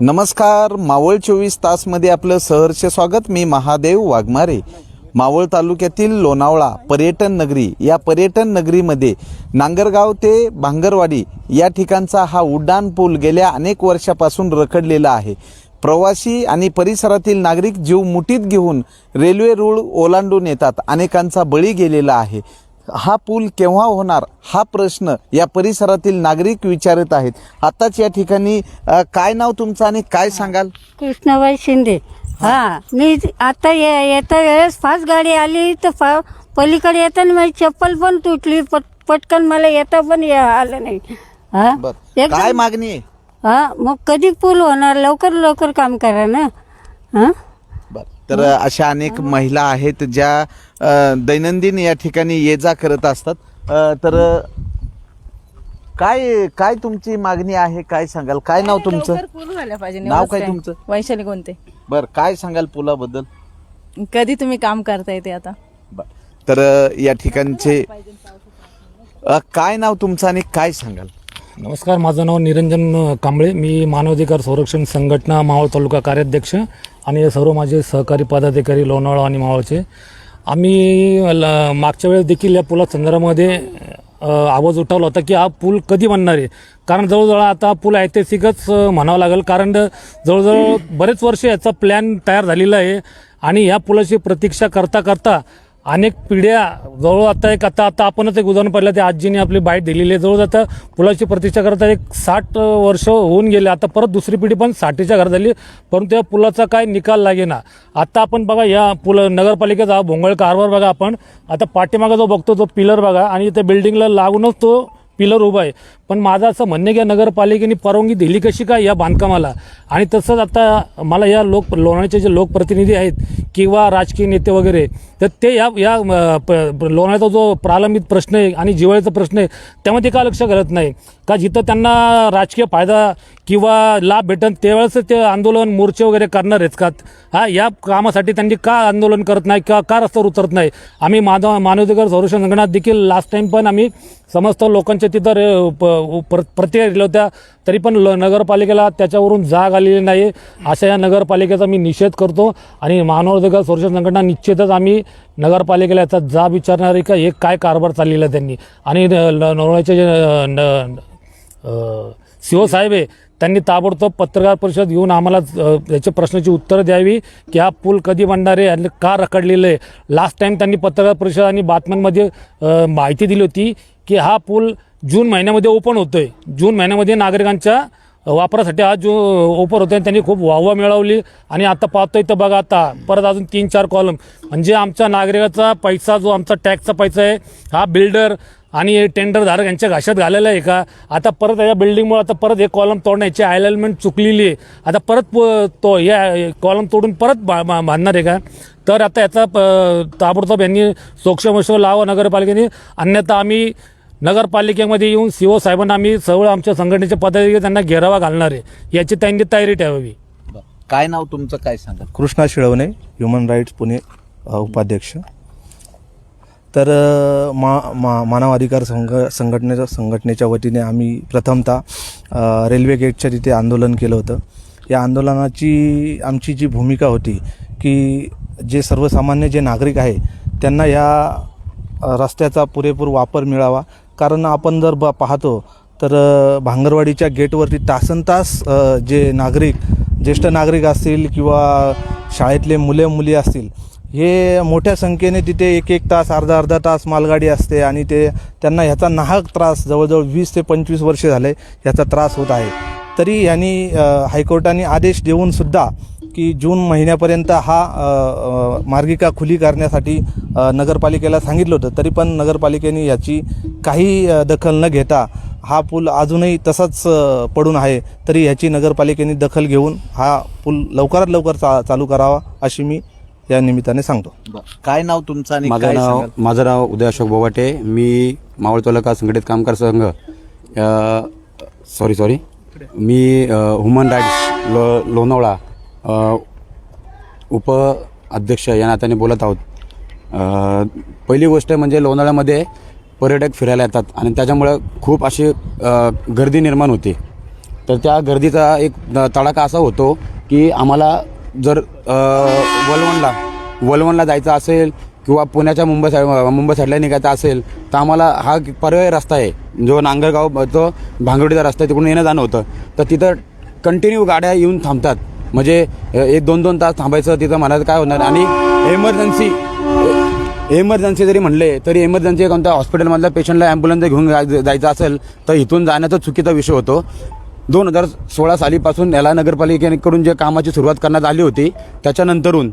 नमस्कार मावळ चोवीस तासमध्ये आपलं सहर्ष स्वागत. मी महादेव वाघमारे. मावळ तालुक्यातील लोणावळा पर्यटन नगरी या पर्यटन नगरीमध्ये नांगरगाव ते भांगरवाडी या ठिकाणचा हा उड्डाण पूल गेल्या अनेक वर्षापासून रखडलेला आहे. प्रवासी आणि परिसरातील नागरिक जीव मुठीत घेऊन रेल्वे रूळ ओलांडून येतात. अनेकांचा बळी गेलेला आहे. हा पूल केव्हा होणार? हा प्रश्न या परिसरातील नागरिक विचारत आहेत. आताच या ठिकाणी अ, काय नाव तुमचं आणि काय सांगाल? कृष्णाबाई शिंदे. हा मी आता ये- येता वेळेस फास्ट गाडी आली तर फा पलीकडे येताना माझी चप्पल पण तुटली पट पटकन मला येता पण या आलं नाही. हा? बर. एकदम- काय मागणी? आहे हा मग कधी पूल होणार? लवकर लवकर काम करा ना. हा? तर अशा अनेक महिला आहेत ज्या अ, दैनंदिन या ठिकाणी ये जा करत असतात. अ, तर काय काय तुमची मागणी आहे? काय सांगाल? काय नाव तुमचं? लवकर पूर्ण झाल्या पाहिजे नाव काय तुमचं? वैशाली कोणते? बर काय सांगाल पुलाबद्दल? कधी तुम्ही काम करताय ते आता? बर तर अ, या ठिकाणचे अ, काय नाव तुमचं आणि काय सांगाल? नमस्कार माझं नाव निरंजन कांबळे. मी मानवाधिकार संरक्षण संघटना मावळ तालुका कार्याध्यक्ष. आणि हे सर्व माझे सहकारी पदाधिकारी लोणावळा आणि मावळचे. आम्ही ल- मागच्या वेळेस देखील या पुला संदर्भामध्ये आवाज उठवला होता की हा पूल कधी बनणार आहे? कारण जवळजवळ आता पूल ऐतिहासिकच म्हणावं लागेल. कारण जवळजवळ बरेच वर्ष याचा प्लॅन तयार झालेला आहे. आणि ह्या पुलाची प्रतीक्षा करता करता अनेक पिढ्या जवळ आता एक आता आता आपणच एक उदाहरण पाहिलं ते आजीने आपली बाईट दिलेली आहे. जवळ आता पुलाची प्रतीक्षा करता एक साठ वर्ष होऊन गेले. आता परत दुसरी पिढी पण साठीच्या घरात झाली परंतु या पुलाचा काय निकाल लागेना. आता आपण बघा या पुल नगरपालिकेचा भोंगळ कारभार बघा आपण. आता पाठीमागा जो बघतो तो पिलर बघा. आणि त्या बिल्डिंगला लागूनच तो पिलर उभा आहे. पण माझं असं म्हणणं की नगरपालिकेने परवानगी दिली कशी काय या बांधकामाला? आणि तसंच आता मला या लोक लोणाळ्याचे जे लोकप्रतिनिधी आहेत किंवा राजकीय नेते वगैरे तर ते या या लोणाळ्याचा प- जो प्रालंबित प्रश्न आहे आणि जिवाळ्याचा प्रश्न आहे त्यामध्ये का लक्ष घालत नाही? का जिथं त्यांना राजकीय फायदा किंवा लाभ भेटन त्यावेळेस ते आंदोलन मोर्चे वगैरे करणार आहेत का? हा या कामासाठी त्यांनी का आंदोलन करत नाही किंवा का रस्त्यावर उतरत नाही? आम्ही मानव मानवाधिकार संरक्षण संघटनात देखील लास्ट टाइम पण आम्ही समस्त लोकांच्या तिथं प- प्र- प्रत्यय दिल्या होत्या. तरी पण ल- नगरपालिकेला त्याच्यावरून जाग आलेली नाही अशा या नगरपालिकेचा मी निषेध करतो आणि मानवाधिकार संरक्षण संघटना निश्चितच आम्ही नगरपालिकेला याचा जाब विचारणार आहे का? हे काय कारभार चाललेला आहे त्यांनी? आणि न- ल- जे न- आहे त्यांनी ताबडतोब पत्रकार परिषद घेऊन आम्हाला याच्या प्रश्नाची उत्तरं द्यावी की हा पूल कधी बनणार आहे आणि का रखडलेलं आहे. लास्ट टाइम त्यांनी पत्रकार परिषद आणि बातम्यांमध्ये माहिती दिली होती की हा पूल जून महिन्यामध्ये ओपन होतोय. जून महिन्यामध्ये नागरिकांच्या वापरासाठी हा जो ओपर होते त्यांनी खूप वाहवा मिळवली. आणि आता पाहतोय तर बघा आता परत अजून तीन चार कॉलम म्हणजे आमच्या नागरिकाचा पैसा जो आमचा टॅक्सचा पैसा आहे हा बिल्डर आणि टेंडर धारक यांच्या घाशात घालेला आहे का? आता परत या बिल्डिंगमुळे आता परत हे कॉलम तोडण्याची अलाइनमेंट चुकलेली आहे. आता परत प- तो या कॉलम तोडून परत बा- बांधणार आहे का? तर आता याचा प- ताबडतोब यांनी सोक्षमोक्ष लावा नगरपालिकेने. अन्यथा आम्ही नगरपालिकेमध्ये येऊन सीओ साहेबांना आम्ही सगळं आमच्या संघटनेचे पदाधिकारी त्यांना घेरावा घालणार आहे. याची त्यांनी तयारी ठेवावी. काय नाव तुमचं? काय सांगाल कृष्णा शिळवणे ह्युमन राईट्स पुणे उपाध्यक्ष. तर मा मा मानव अधिकार संघ संघटनेच्या संघटनेच्या वतीने आम्ही प्रथमतः रेल्वे गेटच्या तिथे आंदोलन केलं होतं. या आंदोलनाची आमची जी भूमिका होती की जे सर्वसामान्य जे नागरिक आहे त्यांना या रस्त्याचा पुरेपूर वापर मिळावा कारण आपण जर ब पाहतो तर भांगरवाडीच्या गेटवरती तासन तास जे नागरिक ज्येष्ठ नागरिक असतील किंवा शाळेतले मुले मुली असतील हे मोठ्या संख्येने तिथे एक एक तास अर्धा अर्धा तास मालगाडी असते आणि ते त्यांना ह्याचा नाहक त्रास जवळजवळ वीस ते पंचवीस वर्ष झाले ह्याचा त्रास होत आहे. तरी यांनी हायकोर्टाने आदेश देऊनसुद्धा की जून महिन्यापर्यंत हा मार्गिका खुली करण्यासाठी नगरपालिकेला सांगितलं होतं. तरी पण नगरपालिकेने याची काही दखल न घेता हा पूल अजूनही तसाच पडून आहे. तरी ह्याची नगरपालिकेने दखल घेऊन हा पूल लवकरात लवकर चा चालू करावा अशी मी या निमित्ताने सांगतो. काय नाव तुमचं आणि माझं काय नाव माझं नाव उदय अशोक बोवाटे मी मावळ तालुका संघटित कामगार संघ सॉरी सॉरी मी ह्युमन राईट्स लो लोणावळा उप अध्यक्ष या नात्याने बोलत आहोत. पहिली गोष्ट म्हणजे लोणावळ्यामध्ये पर्यटक फिरायला येतात आणि त्याच्यामुळं खूप अशी गर्दी निर्माण होते. तर त्या गर्दीचा एक तडाखा असा होतो की आम्हाला जर वलवणला वलवणला जायचं असेल किंवा पुण्याच्या मुंबई साईड मुंबई साईडला निघायचं असेल तर आम्हाला हा पर्याय रस्ता आहे. जो नांगरगाव जो भांगडीचा रस्ता आहे तिकडून येणं जाणं होतं. तर तिथं कंटिन्यू गाड्या येऊन थांबतात. म्हणजे एक दोन दोन तास थांबायचं तिथं म्हणायचं काय होणार? आणि एमर्जन्सी एमर्जन्सी जरी म्हणले तरी एमर्जन्सी कोणत्या हॉस्पिटलमधल्या पेशंटला ॲम्ब्युलन्स घेऊन जाय- जायचं असेल तर इथून जाण्याचा चुकीचा विषय होतो. दोन हजार सोळा सालीपासून याला नगरपालिकेकडून जे कामाची सुरुवात करण्यात आली होती त्याच्यानंतरून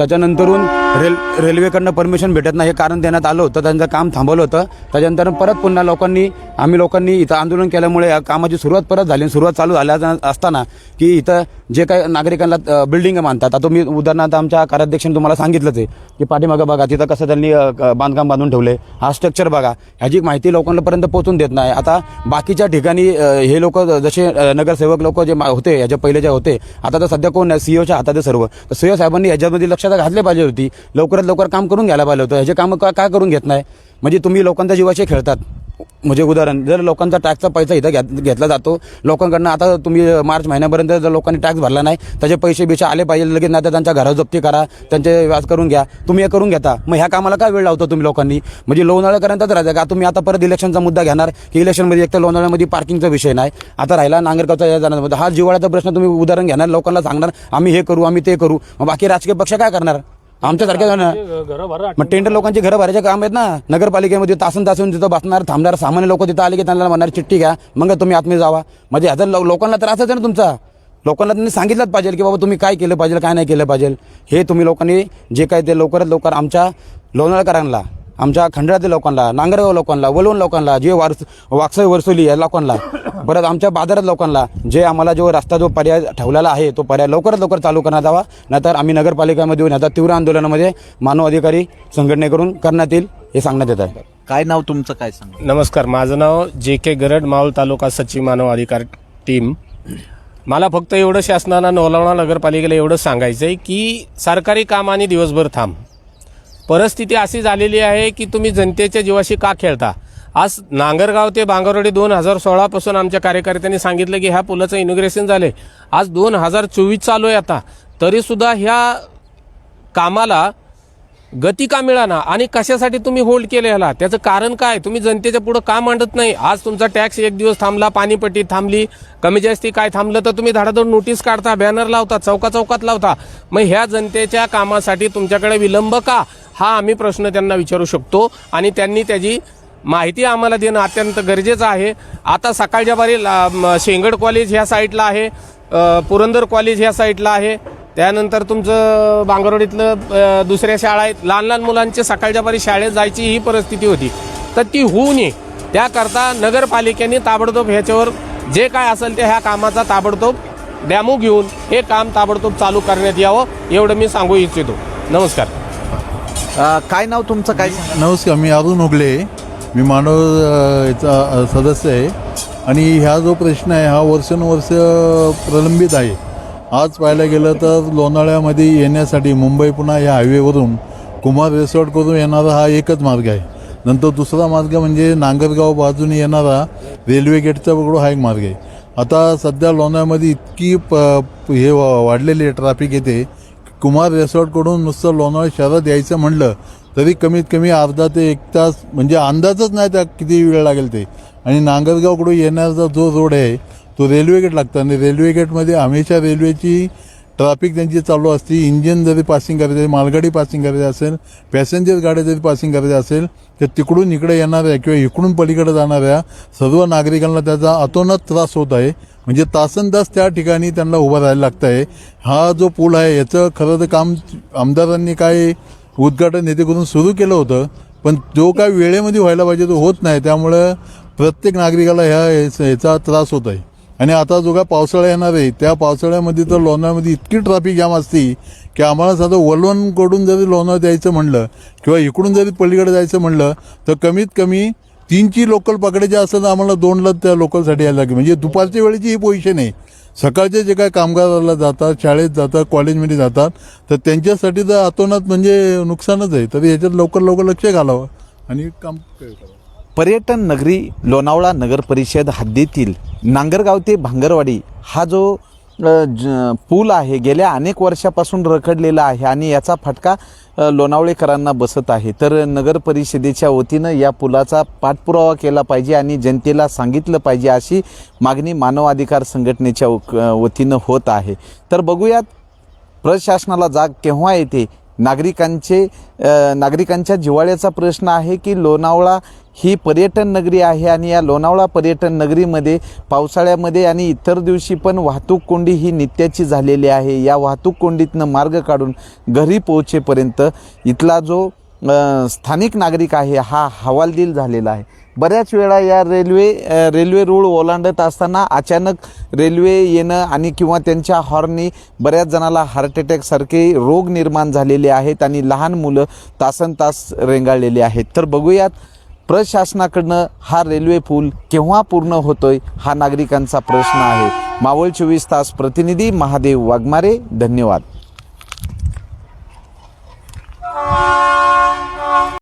त्याच्यानंतरून रेल रेल्वेकडनं परमिशन भेटत नाही हे कारण देण्यात आलं होतं त्यांचं काम थांबवलं होतं. त्याच्यानंतर परत पुन्हा लोकांनी आम्ही लोकांनी इथं आंदोलन केल्यामुळे या कामाची सुरुवात परत झाली आणि सुरुवात चालू झाल्या असताना की इथं जे काही नागरिकांना बिल्डिंग मानतात. आता मी उदाहरणार्थ आमच्या कार्याध्यक्षांनी तुम्हाला सांगितलंच आहे की पाठीमागं बघा तिथं कसं त्यांनी बांधकाम बांधून ठेवले. हा स्ट्रक्चर बघा. ह्याची माहिती लोकांपर्यंत पोहोचून देत नाही. आता बाकीच्या ठिकाणी हे लोक जसे नगरसेवक लोक जे होते ह्याच्या पहिले जे होते आता तर सध्या कोण सीओच्या हातात सर्व. तर सीओ साहेबांनी ह्याच्यामध्ये लक्षात घातले पाहिजे होती. लवकरात लवकर काम करून घ्यायला पाहिजे होतं. ह्याचे कामं का काय करून घेत नाही? म्हणजे तुम्ही लोकांच्या जीवाशी खेळतात. म्हणजे उदाहरण जर लोकांचा टॅक्सचा पैसा इथं घेत घेतला जातो लोकांकडनं आता तुम्ही मार्च महिन्यापर्यंत जर लोकांनी टॅक्स भरला नाही त्याचे पैसे बिशे आले पाहिजे लगेच नाही तर त्यांच्या घरा जप्ती करा त्यांचे व्याज करून घ्या तुम्ही हे करून घेता. मग ह्या कामाला काय वेळ लावतो तुम्ही लोकांनी? म्हणजे लोणावळ्यापर्यंतच राहते का? तुम्ही आता परत इलेक्शनचा मुद्दा घेणार की इलेक्शनमध्ये एक तर लोणावळ्यामध्ये पार्किंगचा विषय नाही आता राहिला नांगरगावचा या जाण्यामध्ये हा जिवाळ्याचा प्रश्न तुम्ही उदाहरण घेणार लोकांना सांगणार आम्ही हे करू आम्ही ते करू. मग बाकी राजकीय पक्ष काय करणार? आमच्यासारख्या घरं भरा मग टेंडर लोकांची घरं भरायचे काम आहेत ना? नगरपालिकेमध्ये तासन तासून तिथं बसणार थांबणार सामान्य लोक तिथं आले की त्यांना म्हणणार चिठ्ठी घ्या मग तुम्ही आतमध्ये जावा. म्हणजे ह्याचा लो- लोकांना त्रासच आहे ना तुमचा? लोकांना त्यांनी सांगितलंच पाहिजे की बाबा तुम्ही काय केलं पाहिजे काय नाही केलं पाहिजे. हे तुम्ही लोकांनी जे काय ते लवकरात लवकर आमच्या लोणावळकरांना आमच्या खंडाळ्यातील लोकांना नांगरगाव लोकांना वलवण लोकांना जे वारस वाकसाई वरसोली या लोकांना परत आमच्या बाजारात लोकांना जे आम्हाला जो रस्ता जो पर्याय ठेवलेला आहे तो पर्याय लवकरात लवकर चालू करण्यात यावा. नाहीतर आम्ही नगरपालिकेमध्ये येऊन आता तीव्र आंदोलनामध्ये मानव अधिकारी संघटनेकडून करण्यात येईल हे सांगण्यात येत आहे. काय नाव तुमचं काय सांग? नमस्कार माझं नाव जे के गरड माऊल तालुका सचिव मानव अधिकार टीम. मला फक्त एवढं शासनानं नवलवणा नगरपालिकेला एवढं सांगायचं आहे की सरकारी काम आणि दिवसभर थांब. परिस्थिती अशी झालेली आहे की तुम्ही जनतेच्या जीवाशी का खेळता? आज नांगरगाव ते बांगरवाडी दोन हजार सोळापासून आमच्या कार्यकर्त्यांनी सांगितलं की ह्या पुलाचं इनॉग्रेशन झाले आज दोन हजार चोवीस चालू आहे आता. तरीसुद्धा ह्या कामाला गती का मिळाना आणि कशासाठी तुम्ही होल्ड केले ह्याला? त्याचं कारण काय? तुम्ही जनतेच्या पुढं का मांडत नाही? आज तुमचा टॅक्स एक दिवस थांबला पाणीपट्टी थांबली कमी जास्ती काय थांबलं तर तुम्ही धाडाधड नोटीस काढता बॅनर लावता चौका चौकात लावता. मग ह्या जनतेच्या कामासाठी तुमच्याकडे विलंब का? हा आम्ही प्रश्न त्यांना विचारू शकतो आणि त्यांनी त्याची माहिती आम्हाला देणं अत्यंत गरजेचं आहे. आता सकाळच्या बारी शेंगड कॉलेज ह्या साईडला आहे पुरंदर कॉलेज ह्या साईडला आहे. त्यानंतर तुमचं बांगरवाडीतलं दुसऱ्या शाळा आहेत. लहान लहान मुलांचे सकाळच्या बारी शाळेत जायची ही परिस्थिती होती. तर ती होऊ नये त्याकरता नगरपालिकेने ताबडतोब ह्याच्यावर जे काय असेल ते ह्या कामाचा ताबडतोब डॅमो घेऊन हे काम ताबडतोब चालू करण्यात यावं एवढं मी सांगू इच्छितो. नमस्कार. काय नाव तुमचं? काय नमस्कार मी अरुण ओगले मी मानव याचा सदस्य आहे. आणि ह्या जो प्रश्न आहे हा वर्षानुवर्ष प्रलंबित आहे. आज पाहायला गेलं तर लोणावळ्यामध्ये येण्यासाठी मुंबई पुन्हा या हायवेवरून कुमार रिसॉर्ट करून येणारा हा एकच मार्ग आहे. नंतर दुसरा मार्ग म्हणजे नांगरगाव बाजूने येणारा रेल्वे गेटचा पकडून हा एक मार्ग आहे. आता सध्या लोणावळ्यामध्ये इतकी प हे वाढलेली आहे ट्रॅफिक येते. कुमार रिसॉर्टकडून नुसतं लोणावळा शहरात यायचं म्हणलं तरी कमीत कमी अर्धा ते एक तास म्हणजे अंदाजच नाही त्या किती वेळ लागेल ते. आणि नांगरगावकडून येणारा जो रोड आहे तो रेल्वे गेट लागतो. आणि रेल्वे गेटमध्ये हमेशा रेल्वेची ट्रॅफिक त्यांची चालू असते. इंजिन जरी पासिंग करायचं मालगाडी पासिंग करायची असेल पॅसेंजर गाड्या जरी पासिंग करायच्या असेल तर तिकडून इकडे येणाऱ्या किंवा इकडून पलीकडे जाणाऱ्या सर्व नागरिकांना त्याचा अतोनात त्रास होत आहे. म्हणजे तासन तास त्या ठिकाणी त्यांना उभं राहायला लागतं आहे हा जो पूल आहे याचं खरं तर काम आमदारांनी काय उद्घाटन येथे करून सुरू केलं होतं पण जो काय वेळेमध्ये व्हायला पाहिजे तो होत नाही. त्यामुळं प्रत्येक नागरिकाला ह्या याचा त्रास होत आहे आणि आता जो काय पावसाळा येणार आहे त्या पावसाळ्यामध्ये तर लोणावळ्यामध्ये इतकी ट्रॅफिक जाम असते की आम्हाला साधं वलवणकडून जरी लोणावळ द्यायचं म्हणलं किंवा इकडून जरी पलीकडे जायचं म्हणलं तर कमीत कमी तीनची लोकल पकडायची असतात तर आम्हाला दोनला त्या लोकलसाठी यायला लागेल. म्हणजे दुपारच्या वेळेची ही पोझिशन आहे. सकाळचे जे काय कामगाराला जातात शाळेत जातात कॉलेजमध्ये जातात तर त्यांच्यासाठी तर अतोनात म्हणजे नुकसानच आहे. तर ह्याच्यात लवकर लवकर लक्ष घालावं आणि काम पर्यटन नगरी लोणावळा नगर परिषद हद्दीतील नांगरगाव ते भांगरवाडी हा जो ज पूल आहे. गेल्या अनेक वर्षापासून रखडलेला आहे आणि याचा फटका लोणावळेकरांना बसत आहे. तर नगर परिषदेच्या वतीनं या पुलाचा पाठपुरावा केला पाहिजे आणि जनतेला सांगितलं पाहिजे अशी मागणी मानवाधिकार संघटनेच्या वतीनं होत आहे. तर बघूयात प्रशासनाला जाग केव्हा येते? नागरिकांचे नागरिकांच्या जिव्हाळ्याचा प्रश्न आहे की लोणावळा ही पर्यटन नगरी आहे आणि या लोणावळा पर्यटन नगरीमध्ये पावसाळ्यामध्ये आणि इतर दिवशी पण वाहतूक कोंडी ही नित्याची झालेली आहे. या वाहतूक कोंडीतनं मार्ग काढून घरी पोहोचेपर्यंत इथला जो स्थानिक नागरिक आहे हा हवालदिल झालेला आहे. बऱ्याच वेळा या रेल्वे रेल्वे रूळ ओलांडत असताना अचानक रेल्वे येणं आणि किंवा त्यांच्या हॉर्ननी बऱ्याच जणाला हार्ट अटॅकसारखे रोग निर्माण झालेले आहेत आणि लहान मुलं तासन तास रेंगाळलेले आहेत. तर बघूयात प्रशासनाकडनं हा रेल्वे पूल केव्हा पूर्ण होतोय हा नागरिकांचा प्रश्न आहे. मावळ चोवीस तास प्रतिनिधी महादेव वाघमारे धन्यवाद.